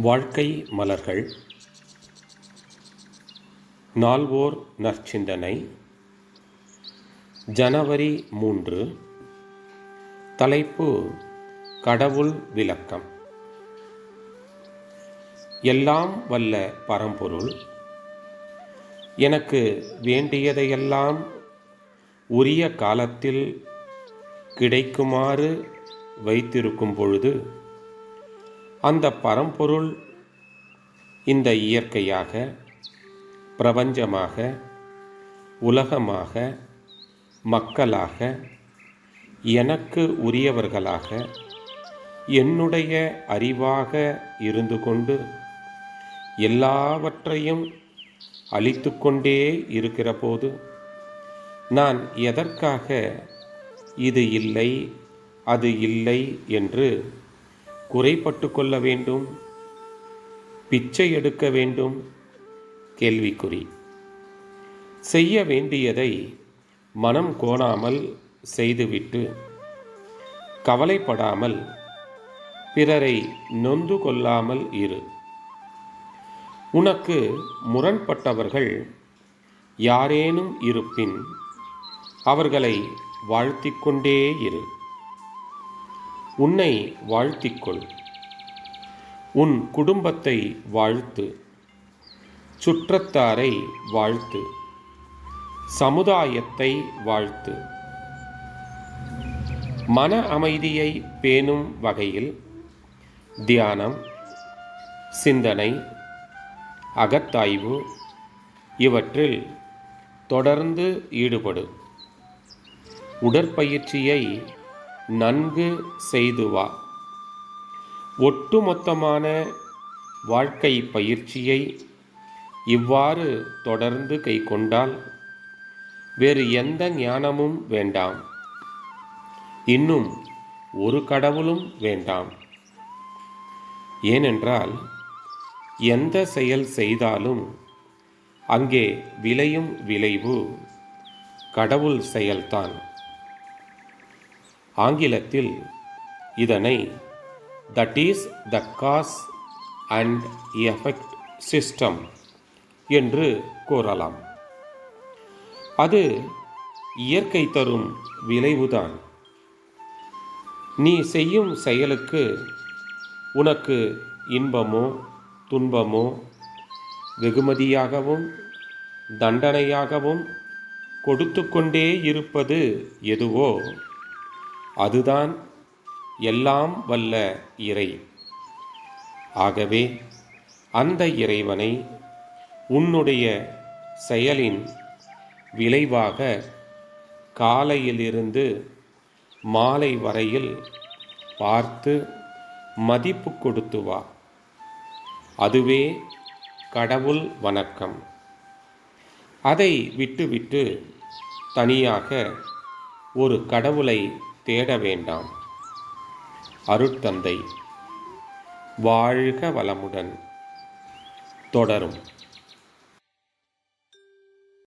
வாழ்க்கை மலர்கள். நால்வோர் நற்சிந்தனை. ஜனவரி மூன்று. தலைப்பு கடவுள் விளக்கம். எல்லாம் வல்ல பரம்பொருள். எனக்கு வேண்டியதையெல்லாம் உரிய காலத்தில் கிடைக்குமாறு வைத்திருக்கும் பொழுது அந்த பரம்பொருள் இந்த இயற்கையாக பிரபஞ்சமாக உலகமாக மக்களாக எனக்கு உரியவர்களாக என்னுடைய அறிவாக இருந்து கொண்டு எல்லாவற்றையும் அழித்து கொண்டே இருக்கிற போது நான் எதற்காக இது இல்லை அது இல்லை என்று குறைப்பட்டு கொள்ள வேண்டும். பிச்சை எடுக்க வேண்டும். கேள்விக்குறி. செய்ய வேண்டியதை மனம் கோணாமல் செய்துவிட்டு கவலைப்படாமல் பிறரை நொந்து கொள்ளாமல் இரு. உனக்கு முரண்பட்டவர்கள் யாரேனும் இருப்பின் அவர்களை வாழ்த்திக்கொண்டே இரு. உன்னை வாழ்த்திக்கொள். உன் குடும்பத்தை வாழ்த்து. சுற்றத்தாரை வாழ்த்து. சமுதாயத்தை வாழ்த்து. மன அமைதியை பேணும் வகையில் தியானம் சிந்தனை அகத்தாய்வு இவற்றில் தொடர்ந்து ஈடுபடு. உடற்பயிற்சியை நன்கு செய்து வா. ஒட்டுமொத்தமான வாழ்க்கை பயிற்சியை இவ்வாறு தொடர்ந்து கை கொண்டால் வேறு எந்த ஞானமும் வேண்டாம். இன்னும் ஒரு கடவுளும் வேண்டாம். ஏனென்றால் எந்த செயல் செய்தாலும் அங்கே விளையும் விளைவு கடவுள் செயல்தான். ஆங்கிலத்தில் இதனை that is the cause and effect system என்று கூறலாம். அது இயற்கை தரும் விளைவுதான். நீ செய்யும் செயலுக்கு உனக்கு இன்பமோ துன்பமோ வெகுமதியாகவும் தண்டனையாகவும் கொடுத்து கொண்டே இருப்பது எதுவோ அதுதான் எல்லாம் வல்ல இறை. ஆகவே அந்த இறைவனை உன்னுடைய செயலின் விளைவாக காலையிலிருந்து மாலை வரையில் பார்த்து மதிப்பு கொடுத்து வா. அதுவே கடவுள் வணக்கம். அதை விட்டுவிட்டு தனியாக ஒரு கடவுளை தேட வேண்டாம். அருட்தந்தை வாழ்க வளமுடன். தொடரும்.